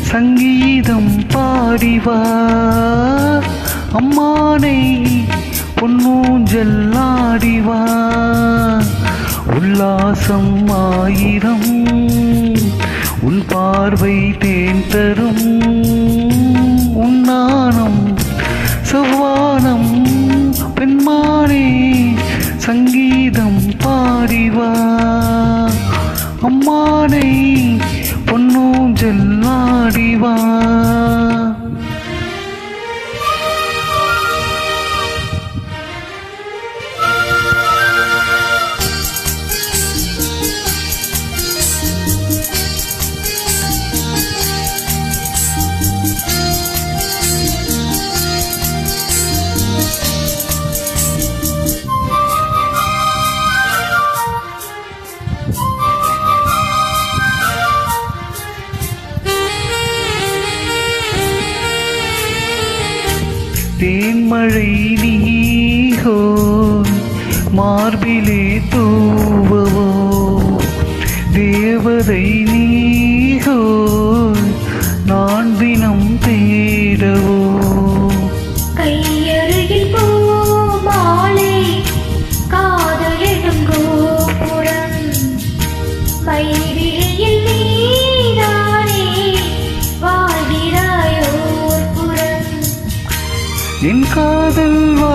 சங்கீதம் பாடிவா. அம்மானை பொன்னூஞ்சல் ஆடிவா. உல்லாசம் ஆயிரம் உன் பார்வை தேன் தரும். உன்னானம் செவ்வானம் பெண்மானே சங்கீதம் பாடிவா. அம்மானை பொன்னூஞ்சல் ஆடிவா தேன்மழை நீகோ மார்பிலே தூவவோ. தேவதை நீகோ நான் தினம் தேடவோ. கையருகில் பூமாலை காதலிடும் கோபுரம் வைரியில் என் காதல் வா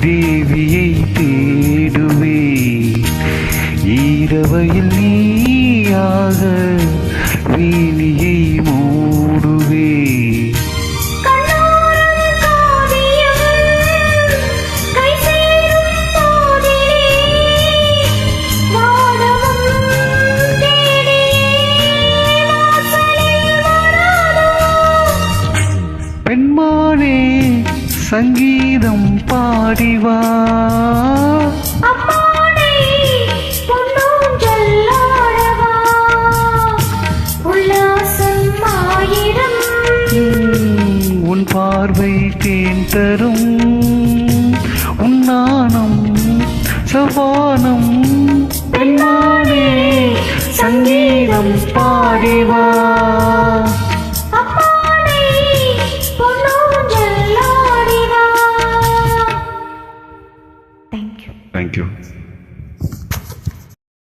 தேவியை தேடுவே. ஈரவையில் நீயாக வீணியை மூடுவே. சங்கீதம் பாடிவா. உன் பார்வை தேன் தரும். உன்னானம் சவானம் பெண்மானே சங்கீதம் பாடிவா.